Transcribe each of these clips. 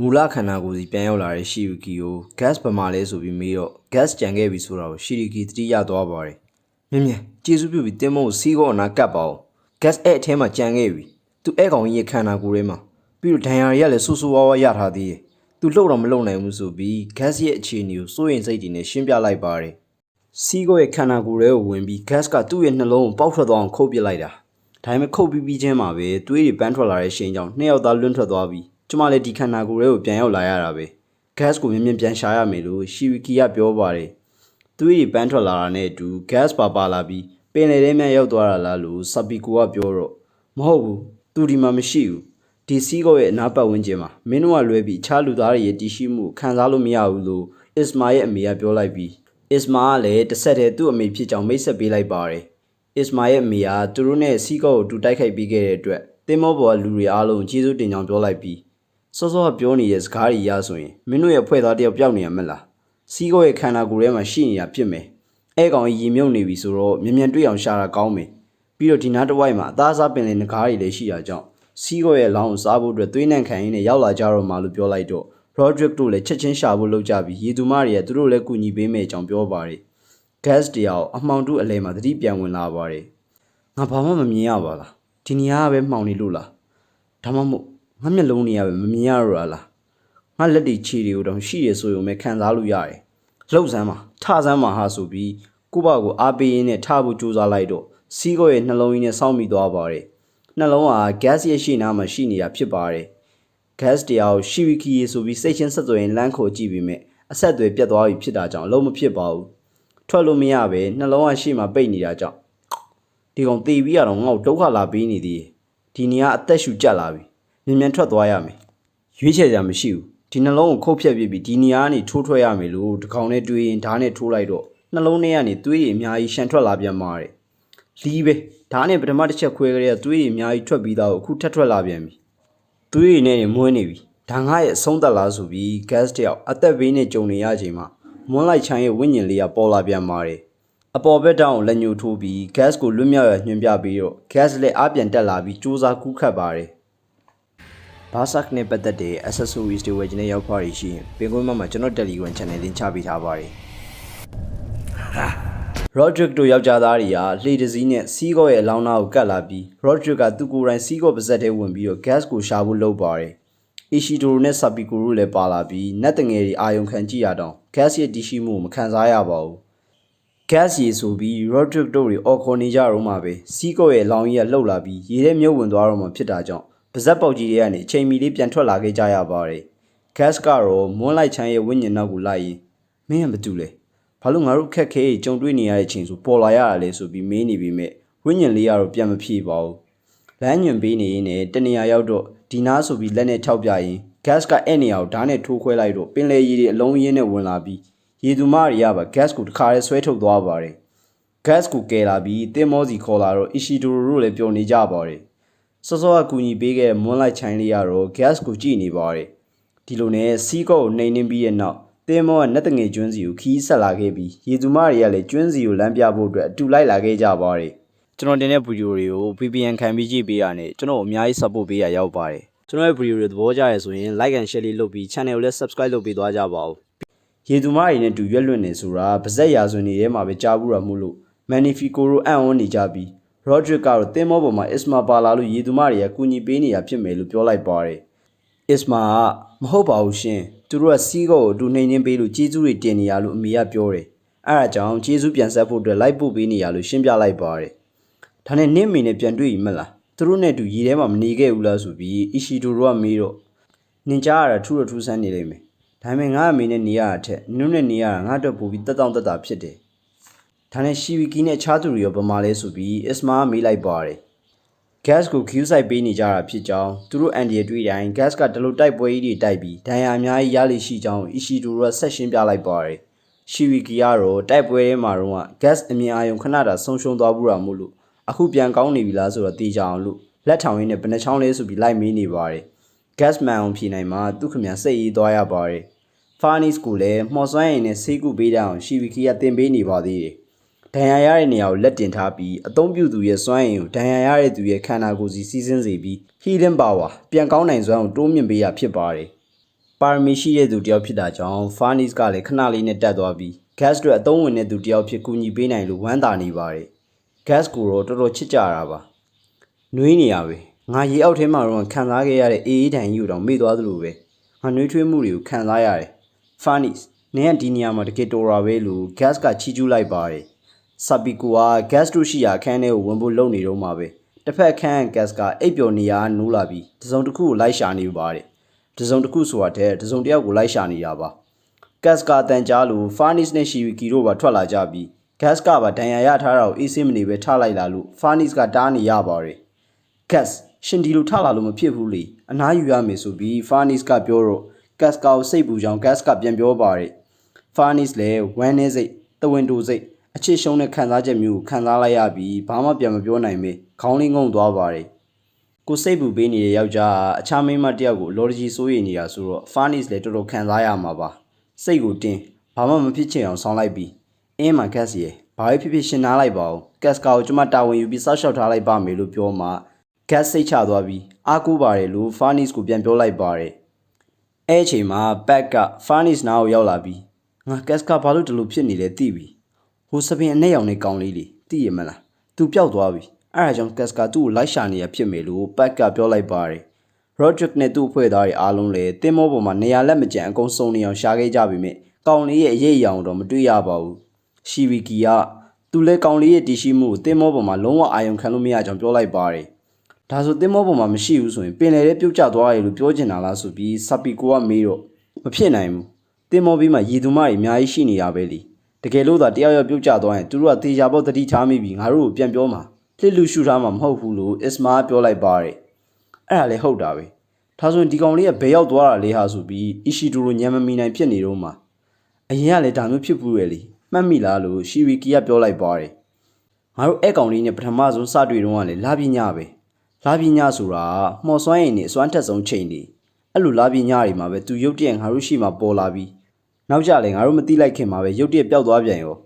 မူလခန္ဓာကိုယ်စီပြန်ရောက်လာတဲ့ရှီယူကီကို gas ပမာလဲဆိုပြီးမေးတော့ gas ကြံခဲ့ပြီဆိုတာကိုရှီယူကီသတိရသွားပါတယ်။မြင်မြင်ကျေးဇူးပြုပြီးတင်းမုံကိုစီးကောအနာကပ်ပါအောင်။ gas အဲ့အထဲမှာကြံခဲ့ပြီ။ तू အဲ့ကောင်ကြီးရဲ့ခန္ဓာကိုယ်ထဲမှာပြီးတော့ဒဏ်ရာတွေကလည်းဆူဆူဝါးဝါရထားသေးတယ်။ तू လှုပ်တော့မလှုပ်နိုင်ဘူးဆိုပြီး gas ရဲ့အခြေအနေကိုစိုးရိမ်စိတ်တွေနဲ့ရှင်းပြလိုက်ပါတယ်။စီးကောရဲ့ခန္ဓာကိုယ်ထဲကိုဝင်ပြီး gas ကသူ့ရဲ့နှလုံးကိုပေါက်ထွက်သွားအောင်ခုတ်ပစ်လိုက်တာ။ဒါပေမဲ့ခုတ်ပြီးပြီးချင်းမှာပဲသွေးတွေပန်းထွက်လာတဲ့ရှိန်ကြောင့်နှစ်ယောက်သားလွန့်ထွက်သွားပြီး ကျမလည်းဒီခန္ဓာကိုယ်ထဲကိုပြန်ရောက်လာရတာပဲ။ gas ကိုမြင်မြင်ပြန်ရှာရမယ်လို့ရှီဝီကီကပြောပါတယ်။သွေးတွေပန်းထွက်လာတာနဲ့အတူ gas ပါပါလာပြီးပင်လယ်ထဲမှရောက်သွားတာလားလို့ဆပီကိုကပြောတော့မဟုတ်ဘူး။သူဒီမှာမရှိဘူး။ဒီစီးကောရဲ့အနားပတ်ဝန်းကျင်မှာမင်းတို့ကလွဲပြီးအခြားလူသားတွေရဲ့တည်ရှိမှုကိုခံစားလို့မရဘူးလို့အစ္စမာရဲ့အမေကပြောလိုက်ပြီးအစ္စမာကလည်းတစ်ဆက်တည်းသူ့အမေဖြစ်ကြောင်းမိတ်ဆက်ပေးလိုက်ပါတယ်။အစ္စမာရဲ့အမေကသူတို့နဲ့စီးကောကိုတူတိုက်ခိုက်ပြီးခဲ့တဲ့အတွက်တင်းမောပေါ်ကလူတွေအားလုံးကျေးဇူးတင်ကြောင်းပြောလိုက်ပြီး စောစောကပြောနေတဲ့စကားတွေရဆိုရင်မင်းတို့ရဲ့ဖွဲ့သားတယောက်ပျောက်နေရမလားစီးကောရဲ့ခန္ဓာကိုယ်ထဲမှာရှိနေတာဖြစ်မယ်အဲ့ကောင်ကြီးမြုပ်နေပြီဆိုတော့မြ мян တွေ့အောင်ရှာတာကောင်းမယ်ပြီးတော့ဒီနားတစ်ဝိုက်မှာအသားစားပင်လယ်ငကားတွေလည်းရှိတာကြောင့်စီးကောရဲ့လောင်းကိုစားဖို့အတွက်သွေးနှံခံရင်းနဲ့ရောက်လာကြတော့မှလို့ပြောလိုက်တော့ Roderick တို့လည်းချက်ချင်းရှာဖို့လုပ်ကြပြီးရေသူမတွေကသူတို့လည်းကူညီပေးမယ်အကြောင်းပြောပါတယ် gas တရားကိုအမှောင်တူအလဲမှာသတိပြန်ဝင်လာပါတယ်ငါဘာမှမမြင်ရပါလားဒီနေရာကပဲမှောင်နေလို့လားဒါမှမဟုတ် ငါမျက်လုံးတွေကပဲမမြင်ရတော့တာလားငါလက်တွေခြေတွေကိုတော့ရှိရဆိုရုံပဲခံစားလို့ရတယ်လှုပ်စမ်းပါထစမ်းပါဟာဆိုပြီးကိုယ့်ဘာကိုအားပေးရင်းနဲ့ထဖို့ကြိုးစားလိုက်တော့စီးကောရဲ့နှလုံးကြီးနဲ့စောင့်မိသွားပါတယ်နှလုံးက gas ရဲ့ရှေ့နားမှာရှိနေတာဖြစ်ပါတယ် gas တရားကိုရှီဝီကီရေဆိုပြီးစိတ်ချင်းဆက်သွယ်ရင်လမ်းခေါ်ကြည့်ပြီးမြဲအဆက်အသွယ်ပြတ်သွားပြီဖြစ်တာကြောင့်အလုံးမဖြစ်ပါဘူးထွက်လို့မရပဲနှလုံးကရှေ့မှာပိတ်နေတာကြောင့်ဒီကောင်တေပြီးရတော့ငါ့ကိုဒုက္ခလာပေးနေသေးတယ်ဒီနေရာအသက်ရှူကြက်လာပြီ မြင်မြန်ထွက်သွားရမယ်ရွေးချယ်ကြမရှိဘူးဒီနှလုံးကိုခုတ်ဖြတ်ပြပြီးဒီနေရာကနေထိုးထွက်ရမယ်လို့တကောင်နဲ့တွေးရင်ဓာတ်နဲ့ထိုးလိုက်တော့နှလုံးထဲကနေသွေးတွေအများကြီးရှန်ထွက်လာပြန်ပါတယ်လီးပဲဓာတ်နဲ့ပထမတစ်ချက်ခွဲကြတဲ့သွေးတွေအများကြီးထွက်ပြီးသားကိုအခုထပ်ထွက်လာပြန်ပြီသွေးရည်နဲ့မွန်းနေပြီဒါငါရဲ့အဆုံးသက်လားဆိုပြီး gas တယောက်အသက်ဘေးနဲ့ကြုံနေရချိန်မှာမွန်းလိုက်ချမ်းရဲ့ဝိညာဉ်လေးကပေါ်လာပြန်ပါတယ်အပေါ်ဘက်တောင်ကိုလက်ညှိုးထိုးပြီး gas ကိုလွတ်မြောက်ရညွှန်ပြပြီးတော့ gas လည်းအပြန်တက်လာပြီးစူးစမ်းကူးခတ်ပါတယ် ဘာဆက်နဲ့ပတ်သက်တဲ့ accessories တွေဝယ်ခြင်းနဲ့ရောက်ဖွားရရှိရင်ပင်ကွင်းမှာကျွန်တော် Telegram channel လေးချပေးထားပါတယ် Roderick တို့ယောက်ျားသားတွေကလှေတစည်းနဲ့စီးကော့ရဲ့အလောင်းသားကိုကတ်လာပြီး Roderick ကသူ့ကိုယ်တိုင်စီးကော့ပါဇက်ထဲဝင်ပြီးတော့ gas ကိုရှာဖို့လုပ်ပါတယ်။ Ishidoro နဲ့ Sapiko တို့လည်းပါလာပြီးနတ်တငယ်တွေအာယုံခံကြည့်ရတော့ gas ရဲ့တရှိမှုကိုမခံစားရပါဘူး။ gas ရေဆိုပြီး Roderick တို့တွေအော်ခေါ်နေကြတော့မှပဲစီးကော့ရဲ့အလောင်းကြီးကလှုပ်လာပြီးရေထဲမြုပ်ဝင်သွားတော့မှဖြစ်တာကြောင့် ပါဇက်ပေါက်ကြီးတွေကနေအချိန်မီလေးပြန်ထွက်လာခဲ့ကြရပါတယ်။ gas ကတော့မွန်းလိုက်ချမ်းရဲ့ဝိညာဉ်နောက်ကိုလိုက်ရင်မင်းကဘာတူလဲ။ဘာလို့ငါတို့ခက်ခဲကြီးကြုံတွေ့နေရတဲ့အချိန်ဆိုပေါ်လာရတာလဲဆိုပြီးမေးနေပြီမဲ့ဝိညာဉ်လေးကတော့ပြန်မဖြေပါဘူး။လမ်းညွန်ပေးနေရင်နဲ့တနေရာရောက်တော့ဒီနားဆိုပြီးလက်နဲ့ထောက်ပြရင် gas ကအဲ့နေရာကိုဓာတ်နဲ့ထိုးခွဲလိုက်တော့ပင်လေရည်တွေအလုံးရင်းနဲ့ဝင်လာပြီးရေသူမတွေကပါ gas ကိုတခါရဲဆွဲထုတ်သွားပါတယ်။ gas ကိုကယ်လာပြီးတင်းမောစီခေါ်လာတော့ Ishidoro တို့လည်းပျော်နေကြပါတယ်။ စောစောကကူညီပေးခဲ့တဲ့မွန်းလိုက်ချိုင်းလေးကတော့ gas ကိုကြည့်နေပါတယ်။ဒီလိုနဲ့စီးကော့ကိုနှိမ်နှင်းပြီးရဲ့နောက်တင်းမောကနတ်တငယ်ကျွန်းစီကိုခီးဆက်လာခဲ့ပြီးရေသူမတွေကလည်းကျွန်းစီကိုလမ်းပြဖို့အတွက်အတူလိုက်လာခဲ့ကြပါတယ်ကျွန်တော်တင်တဲ့ဗီဒီယိုတွေကို VPN ခံပြီးကြည့်ပေးရနဲ့ကျွန်တော်အများကြီး support ပေးရရောက်ပါတယ်ကျွန်တော်ရဲ့ဗီဒီယိုတွေသဘောကျရဆိုရင် like and share လေးလုပ်ပြီး channel ကိုလည်း subscribe လုပ်ပေးသွားကြပါဦးရေသူမတွေနဲ့တူရွက်လွတ်နေဆိုတာပါဇက်ရာဇဝင်တွေထဲမှာပဲကြားဘူးတာမို့လို့ Magnifico တို့အံ့ဩနေကြပြီး Roderick ကတော့တင်းမောပေါ်မှာ Isma ပါလာလို့ရေသူမတွေကကူညီပေးနေတာဖြစ်မယ်လို့ပြောလိုက်ပါတယ် Isma ကမဟုတ်ပါဘူးရှင်သူတို့ကစီးကောကိုအတူနှိမ်နှင်းပေးလို့ကျေးဇူးတွေတင်နေရလို့အမေကပြောတယ်အဲ့ဒါကြောင့်ကျေးဇူးပြန်ဆက်ဖို့အတွက်လိုက်ပို့ပေးနေရလို့ရှင်းပြလိုက်ပါတယ်ဒါနဲ့နင့်မိနဲ့ပြန်တွေ့ရင်မလားသူတို့နဲ့အတူရေထဲမှာမနေခဲ့ဘူးလားဆိုပြီးအီရှီတိုတို့ကမေးတော့နင်ကြားရတာထူးတော့ထူးဆန်းနေလိမ့်မယ်ဒါပေမဲ့ငါအမေနဲ့နေရတာထက်နင်တို့နဲ့နေရတာငါအတွက်ပိုပြီးတက်တောင့်တက်တာဖြစ်တယ် ဒါနဲ့ရှီဝီကီနဲ့ခြားသူတွေရောဗမာလဲဆိုပြီးအစ်မာကမေးလိုက်ပါတယ် gas ကို queue site ပေးနေကြတာဖြစ်ကြောင်းသူတို့အန်ဒီရတွေ့တိုင်း gas ကတလူတိုက်ပွဲကြီးတွေတိုက်ပြီးဒဏ်ရာအများကြီးရလိရှိကြောင်းအီရှီတိုကဆက်ရှင်းပြလိုက်ပါတယ်ရှီဝီကီကတော့တိုက်ပွဲထဲမှာတော့ gas အမြင်အာရုံခဏတာဆုံးရှုံးသွားဘူးတာမို့လို့အခုပြန်ကောင်းနေပြီလားဆိုတော့သိကြအောင်လို့လက်ထောင်ရင်းနဲ့ဘယ်နှချောင်းလဲဆိုပြီးလိုက်မေးနေပါတယ် gas man အောင်ဖြေနိုင်မှာသူခင်ဗျာစိတ်အေးသွားရပါတယ် Farnis ကိုလည်းမှော်စွမ်းရည်နဲ့ဆေးကုပေးတဲ့အောင်ရှီဝီကီကတင်ပေးနေပါသေးတယ် ဒဏ်ရာရတဲ့နေရာကိုလက်တင်ထားပြီးအသုံးပြုသူရဲ့စွမ်းရည်ကိုဒဏ်ရာရတဲ့သူရဲ့ခန္ဓာကိုယ်စီစီးဆင်းစေပြီး healing power ပြန်ကောင်းနိုင်စွမ်းကိုတိုးမြင့်ပေးရဖြစ်ပါတယ်ပါရမီရှိတဲ့သူတယောက်ဖြစ်တာကြောင့် Farnis ကလည်းခဏလေးနဲ့တက်သွားပြီး gas တွေအသုံးဝင်တဲ့သူတယောက်ဖြစ်ကူညီပေးနိုင်လို့ဝမ်းသာနေပါတယ် gas ကိုတော့တော်တော်ချစ်ကြတာပါနှွေးနေရပဲငါရေအောက်ထဲမှာတော့ခံစားခဲ့ရတဲ့အေးအေးတန်ကြီးကိုတော့မေ့သွားသလိုပဲငါနှွေးထွေးမှုတွေကိုခံစားရတယ် Farnis နင်ကဒီနေရာမှာတကယ်တော်တာပဲလို့ gas ကချီးကျူးလိုက်ပါတယ် ဆပ်ပီကိုက gas တို့ရှိရာအခန်းထဲကိုဝင်ဖို့လုပ်နေတော့မှာပဲတစ်ဖက်အခန်းက gas ကအိပ်ပျော်နေရာနိုးလာပြီးတစုံတစ်ခုကိုလိုက်ရှာနေပါတယ်တစုံတစ်ခုဆိုတာတဲ့တစုံတစ်ယောက်ကိုလိုက်ရှာနေတာပါ gas ကအတန်ကြားလို့ Farnis နဲ့ Shiviki တို့ပါထွက်လာကြပြီး gas ကပါဒဏ်ရာရထားတာကိုအေးစင်းမနေပဲထားလိုက်လာလို့ Farnis ကတားနေရပါတယ် gas ရှင်ဒီလိုထလာလို့မဖြစ်ဘူးလေအနားယူရမယ်ဆိုပြီး Farnis ကပြောတော့ gas ကကိုစိတ်ပူကြောင် gas ကပြန်ပြောပါတယ် Farnis လည်းဝမ်းနေစိတ်တဝင်းတူစိတ် အချစ်ရှုံးတဲ့ခံစားချက်မျိုးကိုခံစားလိုက်ရပြီးဘာမှပြန်မပြောနိုင်ပဲခေါင်းလေးငုံသွားပါတယ်ကိုစိတ်ပူပေးနေတဲ့ယောက်ျားကအခြားမိန်းမတစ်ယောက်ကိုလော်ဂျီစိုးရိမ်နေတာဆိုတော့ Farnis လည်းတော်တော်ခံစားရမှာပါစိတ်ကိုတင်းဘာမှမဖြစ်ချင်အောင်ဆောင်းလိုက်ပြီးအင်းမှာ gas ရေဘာပဲဖြစ်ဖြစ်ရှင်းနားလိုက်ပါဦး gas ကာကိုကျွန်မတာဝန်ယူပြီးစောက်ရှောက်ထားလိုက်ပါမယ်လို့ပြောမှ gas စိတ်ချသွားပြီးအားကိုးပါတယ်လို့ Farnis ကိုပြန်ပြောလိုက်ပါတယ်အဲ့အချိန်မှာ back က Farnis နားကိုရောက်လာပြီးငါ gas ကဘာလို့ဒီလိုဖြစ်နေလဲသိပြီ ဟိုစပင်အနဲ့ရောင်နဲ့ကောင်းလေးလေသိရမလား तू ပျောက်သွားပြီအဲ့ဒါကြောင့် gas ကသူ့ကိုလိုက်ရှာနေရဖြစ်မယ်လို့ back ကပြောလိုက်ပါတယ် Roderick နဲ့သူ့အဖွဲ့သားတွေအားလုံးလည်းတင်းမောပေါ်မှာနေရာလက်မကျန်အကုန်စုံနေအောင်ရှာခဲ့ကြပြီမြကောင်းလေးရဲ့အရေးအယောင်တော့မတွေ့ရပါဘူးရှီဗီကီကသူလဲကောင်းလေးရဲ့တည်ရှိမှုကိုတင်းမောပေါ်မှာလုံးဝအာရုံခံလို့မရကြောင်းပြောလိုက်ပါတယ်ဒါဆိုတင်းမောပေါ်မှာမရှိဘူးဆိုရင်ပင်လယ်ထဲပြုတ်ကျသွားရလို့ပြောချင်တာလားဆိုပြီးဆပ်ပီကိုကမေးတော့မဖြစ်နိုင်ဘူးတင်းမောပြီးမှရည်သူမတွေအများကြီးရှိနေရပဲလी တကယ်လို့သာတယောက်ယောက်ပြုတ်ကျသွားရင်သူတို့ကတေချာပေါက်တတိထားမိပြီးငါတို့ကိုပြန်ပြောမှာလှစ်လူရှူထားမှာမဟုတ်ဘူးလို့အစ္စမာပြောလိုက်ပါတယ်အဲ့ဒါလည်းဟုတ်တာပဲဒါဆိုရင်ဒီကောင်လေးကဘယ်ရောက်သွားတာလဲဟာဆိုပြီးအီရှီဒိုလိုညံမမီနိုင်ဖြစ်နေတော့မှာအရင်ကလည်းဒါမျိုးဖြစ်ဘူးရဲ့လीမှတ်မိလားလို့ရှီဝီကီကပြောလိုက်ပါတယ်ငါတို့အဲ့ကောင်လေးနဲ့ပထမဆုံးစတွေ့တော့ကလည်းလာပညာပဲလာပညာဆိုတာမှော်စွမ်းရည်နဲ့အစွမ်းထက်ဆုံးချိန်နေအဲ့လိုလာပညာတွေမှာပဲသူရုတ်တရက်ငါတို့ရှိမှပေါ်လာပြီး နောက်ကြလည်းငါတို့မတိလိုက်ခင်မှာပဲရုတ်တရက်ပျောက်သွားပြန်ရော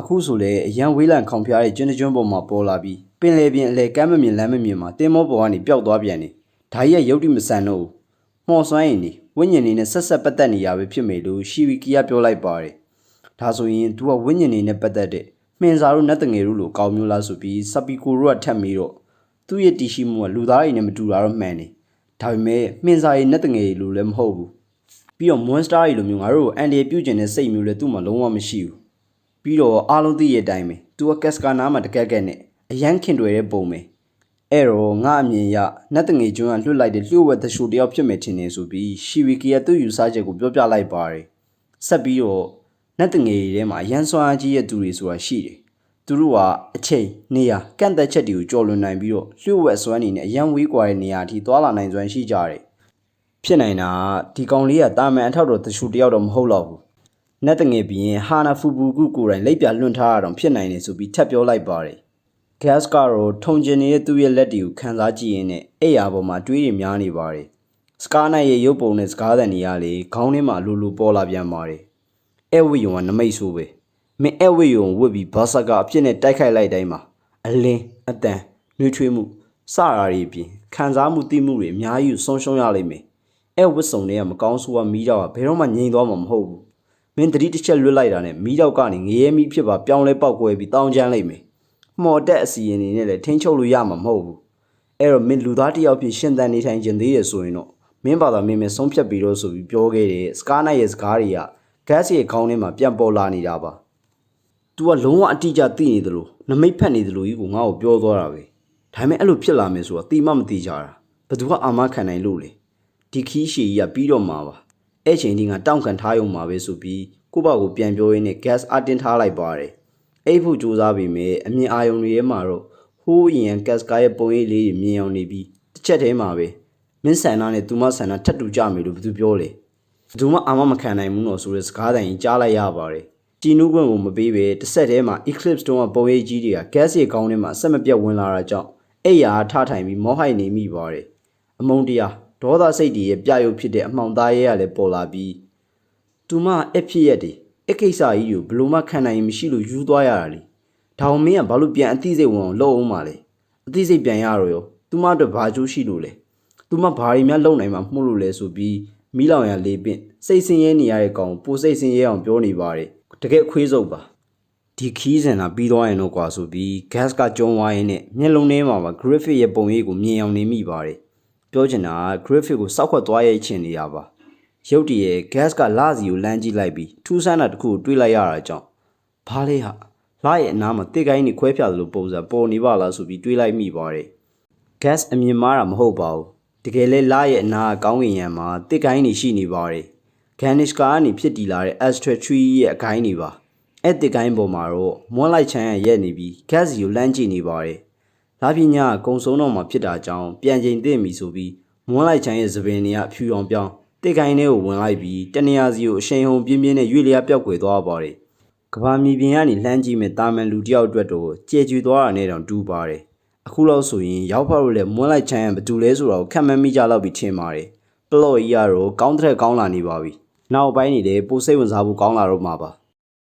အခုဆိုလေအရန်ဝေးလံခေါင်ဖျားတဲ့ကျွန်းကျွန်းပေါ်မှာပေါ်လာပြီးပင်လေပြင်အလေကမ်းမမြင်လမ်းမမြင်မှာတင်းမောပေါ်ကနေပျောက်သွားပြန်နေဒါကြီးရဲ့ရုတ်တိမဆန်တော့ဘူးမှော်စွမ်းရည်နေဝိညာဉ်နေနဲ့ဆက်ဆက်ပတ်သက်နေရပဲဖြစ်မယ်လို့ရှီဝီကီကပြောလိုက်ပါတယ်ဒါဆိုရင်သူကဝိညာဉ်နေနဲ့ပတ်သက်တဲ့မှင်စာတို့နတ်တငယ်တို့လိုကောင်းမျိုးလားဆိုပြီးစပီကိုတို့ကထက်ပြီးတော့သူ့ရဲ့တီရှိမှုကလူသားတွေနဲ့မတူတာတော့မှန်တယ်ဒါပေမဲ့မှင်စာရည်နတ်တငယ်တွေလိုလည်းမဟုတ်ဘူး ပြီးတော့ monster တွေလိုမျိုးငါတို့ကိုအန်ဒီပြုတ်ကျင်တဲ့စိတ်မျိုးလည်းသူ့မှာလုံးဝမရှိဘူးပြီးတော့အားလုံးသိရတဲ့အတိုင်းပဲသူကကက်စကာနာမှာတကက်ကက်နဲ့အရန်ခင်တွေတဲ့ပုံပဲအဲ့တော့ငါအမြင်ရနတ်တငယ်ကျွန်းကလွတ်လိုက်တဲ့လျှို့ဝှက်သရှိုးတယောက်ဖြစ်မယ်ထင်နေဆိုပြီးရှီဝီကီကသူ့ယူဆချက်ကိုပြောပြလိုက်ပါတယ်ဆက်ပြီးတော့နတ်တငယ်တွေထဲမှာအရန်စွမ်းအားကြီးတဲ့သူတွေဆိုတာရှိတယ်သူတို့ကအချိန်နေရာကန့်သက်ချက်တွေကိုကြော်လွန်နိုင်ပြီးတော့လျှို့ဝှက်စွမ်းနေနဲ့အရန်ဝေးကွာတဲ့နေရာအထိသွာလာနိုင်စွမ်းရှိကြတယ် ဖြစ်နိုင်တာကဒီကောင်လေးကတာမန်အထောက်တော်သရှိုးတယောက်တော့မဟုတ်တော့ဘူးနတ်တငယ်ပြီးရင်ဟာနာဖူဘူကုကိုယ်တိုင်လက်ပြလွှင့်ထားရအောင်ဖြစ်နိုင်တယ်ဆိုပြီးထပ်ပြောလိုက်ပါတယ် gas ကတော့ထုံကျင်နေတဲ့သူ့ရဲ့လက်တွေကိုခန်းစားကြည့်ရင်းနဲ့အဲ့ရပေါ်မှာတွေးရများနေပါတယ်စကားနိုင်ရဲ့ရုပ်ပုံနဲ့စကားသံတွေကလေခေါင်းထဲမှာလူလူပေါ်လာပြန်ပါတယ်အဲ့ဝိယုံကနမိတ်ဆိုးပဲမင်းအဲ့ဝိယုံဝတ်ပြီးဘာစကာအဖြစ်နဲ့တိုက်ခိုက်လိုက်တိုင်းမှာအလင်းအတန်နှွေးထွေးမှုစရာတွေပြင်ခံစားမှုသိမှုတွေအများကြီးဆုံးရှုံးရလိမ့်မယ် အဲ့ဝတ်စုံတွေကမကောင်းဆိုးကမီးတော့ဘယ်တော့မှငြိမ်သွားမှာမဟုတ်ဘူးမင်းတတိတစ်ချက်လွတ်လိုက်တာနဲ့မီးတော့ကနေငရဲမီးဖြစ်ပါပြောင်းလဲပေါက်ကွဲပြီးတောင်းချမ်းလိုက်မယ်မော်တက်အစီရင်နေနဲ့လည်းထိန်းချုပ်လို့ရမှာမဟုတ်ဘူးအဲ့တော့မင်းလူသားတစ်ယောက်ဖြစ်ရှင်သန်နေထိုင်ခြင်းသေးရဆိုရင်တော့မင်းဘာသာမင်းမဆုံးဖြတ်ပြီးတော့ဆိုပြီးပြောခဲ့တယ်စကားနိုင်ရဲ့စကားတွေက gas ရဲ့ခေါင်းထဲမှာပြန်ပေါ်လာနေတာပါ तू ကလုံးဝအတိအကျသိနေသလိုနမိတ်ဖက်နေသလိုကြီးကိုငါ့ကိုပြောသွားတာပဲဒါပေမဲ့အဲ့လိုဖြစ်လာမယ်ဆိုတာတိမမသိကြတာဘယ်သူကအာမခံနိုင်လို့လဲ ဒီခီးရှည်ကြီးကပြီးတော့မှာပါအဲ့ချိန်ဒီငါတောင့်ခံထားရုံမှာပဲဆိုပြီးကိုယ့်ဘာကိုပြန်ပြောရင်းနဲ့ gas အတင်းထားလိုက်ပါတယ်အိတ်ဖို့စူးစမ်းပြီးမြဲအမြင်အာရုံတွေထဲမှာတော့ဟိုးအရင်ကက်စကာရဲ့ပုံရိပ်လေးတွေမြင်အောင်နေပြီးတစ်ချက်တည်းမှာပဲမင်းဆန္ဒနဲ့သူမဆန္ဒထပ်တူကြမယ်လို့ဘယ်သူပြောလဲဘယ်သူမှအာမမခံနိုင်ဘူးတော့ဆိုတဲ့စကားတိုင်ကြားလိုက်ရပါတယ်ကြည်နူးခွင့်ကိုမပေးပဲတစ်ဆက်တည်းမှာ eclipse တုံးကပုံရိပ်ကြီးတွေက gas ရဲ့ကောင်းထဲမှာအဆက်မပြတ်ဝင်လာတာကြောင့်အဲ့ရာထားထိုင်ပြီးမောဟိုက်နေမိပါတယ်အမုံတရား ဒေါသစိတ်တွေရဲ့ပြရုပ်ဖြစ်တဲ့အမှောင်သားရဲကလည်းပေါ်လာပြီးသူမအဖြစ်ရက်တွေအကိစ္စကြီးကိုဘလို့မှခံနိုင်ရင်မရှိလို့ယူသွားရတာလေဒါအောင်မင်းကဘာလို့ပြန်အသိစိတ်ဝင်အောင်လုပ်အောင်မလဲအသိစိတ်ပြန်ရတော့ရောသူမအတွက်ဘာကျိုးရှိလို့လဲသူမဘာတွေများလုပ်နိုင်မှာမှုလို့လဲဆိုပြီးမီးလောင်ရလေးပင့်စိတ်ဆင်းရဲနေရတဲ့ကောင်ပိုစိတ်ဆင်းရဲအောင်ပြောနေပါတယ်တကယ်အခွေးစုပ်ပါဒီခီးစင်တာပြီးသွားရင်တော့ကွာဆိုပြီး gas ကကျုံသွားရင်းနဲ့မျက်လုံးထဲမှာပါ Griffith ရဲ့ပုံရိပ်ကိုမြင်အောင်နေမိပါတယ် ပြောချင်တာက Griffith ကိုစောက်ခွက်သွားရဲ့ချင်နေတာပါရုတ်တရက် gas ကလစီကိုလမ်းကြည့်လိုက်ပြီးထူးဆန်းတာတစ်ခုကိုတွေးလိုက်ရတာကြောင့်ဘာလဲဟာလာရဲ့အနားမှာတစ်ကိုင်းနေခွဲဖြာသလိုပုံစံပေါ်နေပါလားဆိုပြီးတွေးလိုက်မိပါတယ် gas အမြင်မားတာမဟုတ်ပါဘူးတကယ်လဲလာရဲ့အနာကကောင်းကင်ယံမှာတစ်ကိုင်းနေရှိနေပါတယ် Ganish ကာကနေဖြစ်တည်လာတဲ့ Astral Tree ရဲ့အကိုင်းတွေပါအဲ့တစ်ကိုင်းပေါ်မှာတော့မွန်းလိုက်ချမ်းရရက်နေပြီး gas စီကိုလမ်းကြည့်နေပါတယ် လာပညာကကုံဆုံးတော့မှဖြစ်တာကြောင့်ပြန်ချိန်သိမီဆိုပြီးမွန်းလိုက်ချမ်းရဲ့သပင်တွေကအဖြူအောင်ပြောင်းတစ်ကိုင်းထဲကိုဝင်လိုက်ပြီးတနေရာစီကိုအရှိန်ဟုန်ပြင်းပြင်းနဲ့ရွေ့လျားပြောက်ကွယ်သွားပါတယ်ကဘာမြေပြင်ကနေလှမ်းကြည့်မဲ့တာမန်လူတစ်ယောက်အတွက်တော့ကြဲကျွေသွားတာနဲ့တောင်တူပါတယ်အခုလောက်ဆိုရင်ရောက်ဖတ်လို့လည်းမွန်းလိုက်ချမ်းရဘယ်သူလဲဆိုတာကိုခက်မှန်းမိကြတော့ပြီးထင်ပါတယ်ပလော့ကြီးကတော့ကောင်းတဲ့ကောင်းလာနေပါပြီနောက်ပိုင်းနေလည်းပိုစိတ်ဝင်စားဖို့ကောင်းလာတော့မှာပါ